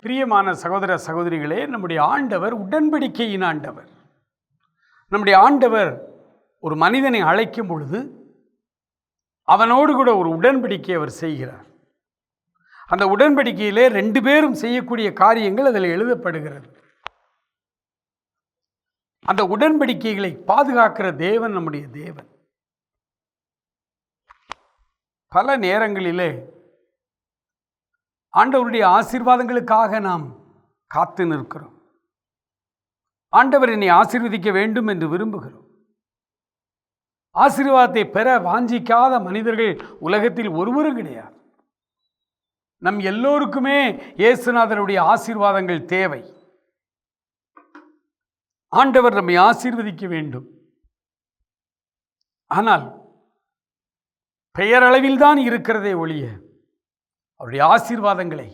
பிரியமான சகோதர சகோதரிகளே நம்முடைய ஆண்டவர் உடன்படிக்கையின் ஆண்டவர். நம்முடைய ஆண்டவர் ஒரு மனிதனை அழைக்கும் பொழுது அவனோடு கூட ஒரு உடன்படிக்கை அவர் செய்கிறார். அந்த உடன்படிக்கையிலே ரெண்டு பேரும் செய்யக்கூடிய காரியங்கள் அதில் எழுதப்படுகிறது. அந்த உடன்படிக்கைகளை பாதுகாக்கிற தேவன் நம்முடைய தேவன். பல நேரங்களிலே ஆண்டவருடைய ஆசீர்வாதங்களுக்காக நாம் காத்து நிற்கிறோம். ஆண்டவர் என்னை ஆசீர்வதிக்க வேண்டும் என்று விரும்புகிறோம். ஆசீர்வாதத்தை பெற வாஞ்சிக்காத மனிதர்கள் உலகத்தில் ஒருவரும் கிடையாது. நம் எல்லோருக்குமே இயேசுநாதனுடைய ஆசீர்வாதங்கள் தேவை. ஆண்டவர் நம்மை ஆசீர்வதிக்க வேண்டும். ஆனால் பெயரளவில் தான் இருக்கிறதே ஒழிய அவருடைய ஆசீர்வாதங்களை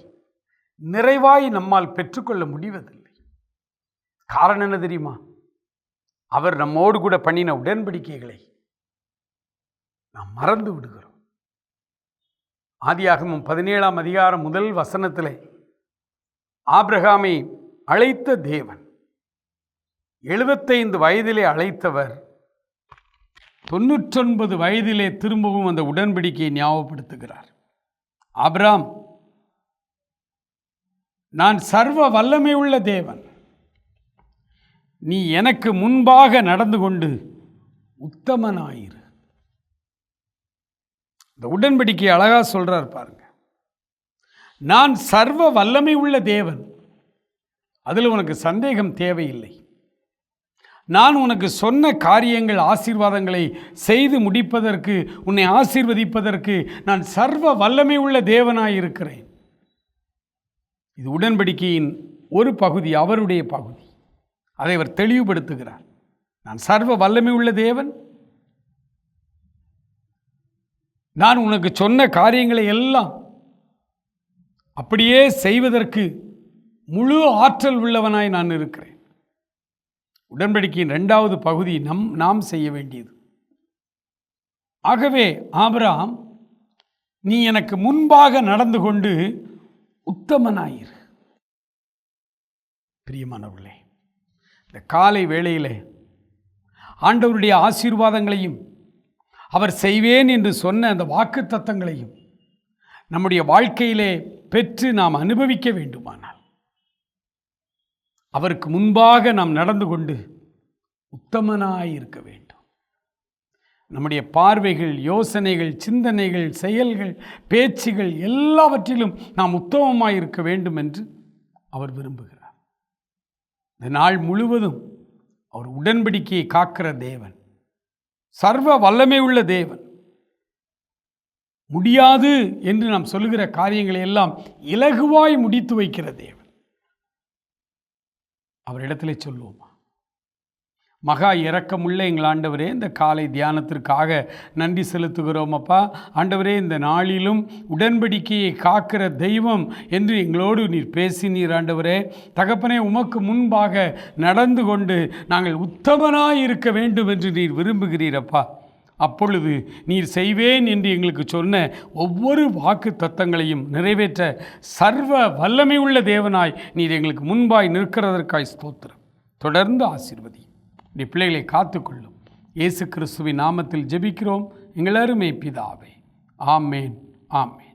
நிறைவாய் நம்மால் பெற்றுக்கொள்ள முடிவதில்லை. காரணம் என்ன தெரியுமா? அவர் நம்மோடு கூட பண்ணின உடன்படிக்கைகளை நாம் மறந்து விடுகிறோம். ஆதியாகமும் பதினேழாம் அதிகாரம் முதல் வசனத்தில் ஆப்ரஹாமை அழைத்த தேவன் எழுபத்தைந்து வயதிலே அழைத்தவர் தொண்ணூற்றொன்பது வயதிலே திரும்பவும் அந்த உடன்படிக்கையை ஞாபகப்படுத்துகிறார். ஆப்ராம் நான் சர்வ வல்லமை உள்ள தேவன். நீ எனக்கு முன்பாக நடந்து கொண்டு உத்தமனாயிரு. இந்த உடன்படிக்கை அழகாக சொல்கிறார் பாருங்க. நான் சர்வ வல்லமை உள்ள தேவன். அதில் உனக்கு சந்தேகம் தேவையில்லை. நான் உனக்கு சொன்ன காரியங்கள் ஆசீர்வாதங்களை செய்து முடிப்பதற்கு உன்னை ஆசீர்வதிப்பதற்கு நான் சர்வ வல்லமை உள்ள தேவனாயிருக்கிறேன் இது உடன்படிக்கையின் ஒரு பகுதி அவருடைய பகுதி. அதை அவர் தெளிவுபடுத்துகிறார். நான் சர்வ வல்லமை உள்ள தேவன் நான் உனக்கு சொன்ன காரியங்களை எல்லாம் அப்படியே செய்வதற்கு முழு ஆற்றல் உள்ளவனாய் நான் இருக்கிறேன். உடன்படிக்கையின் ரெண்டாவது பகுதி நம் நாம் செய்ய வேண்டியது. ஆகவே ஆபராம் நீ எனக்கு முன்பாக நடந்து கொண்டு உத்தமனாயிரு. பிரியமானவர்களே இந்த காலை வேளையிலே ஆண்டவருடைய ஆசீர்வாதங்களையும் அவர் செய்வேன் என்று சொன்ன அந்த வாக்கு தத்தங்களையும் நம்முடைய வாழ்க்கையிலே பெற்று நாம் அனுபவிக்க வேண்டுமானால் அவருக்கு முன்பாக நாம் நடந்து கொண்டு உத்தமனாய் இருக்க வேண்டும். நம்முடைய பார்வைகள் யோசனைகள் சிந்தனைகள் செயல்கள் பேச்சுகள் எல்லாவற்றிலும் நாம் உத்தமமாக இருக்க வேண்டும் என்று அவர் விரும்புகிறார். இந்த நாள் முழுவதும் அவர் உடன்படிக்கையை காக்கிற தேவன். சர்வ வல்லமை உள்ள தேவன். முடியாது என்று நாம் சொல்லுகிற காரியங்களை எல்லாம் இலகுவாய் முடித்து வைக்கிற தேவன். அவரிடத்திலே சொல்லுவோமா? மகா இறக்கமுள்ள எங்கள் ஆண்டவரே இந்த காலை தியானத்திற்காக நன்றி செலுத்துகிறோம் அப்பா. ஆண்டவரே இந்த நாளிலும் உடன்படிக்கையை காக்கிற தெய்வம் என்று எங்களோடு நீர் பேசினீர் ஆண்டவரே. தகப்பனே உமக்கு முன்பாக நடந்து கொண்டு நாங்கள் உத்தமனாய் இருக்க வேண்டும் என்று நீர் விரும்புகிறீரப்பா அப்பொழுது நீர் செய்வேன் என்று எங்களுக்கு சொன்ன ஒவ்வொரு வாக்கு தத்தங்களையும் நிறைவேற்ற சர்வ வல்லமை உள்ள தேவனாய் நீர் எங்களுக்கு முன்பாய் நிற்கிறதற்காய் ஸ்தோத்திரம். தொடர்ந்து ஆசிர்வதி நீ பிள்ளைகளை காத்துக்கொள்ளும். இயேசு கிறிஸ்துவின் நாமத்தில் ஜெபிக்கிறோம். எங்கள் அருமை பிதாவே. ஆமேன். ஆமேன்.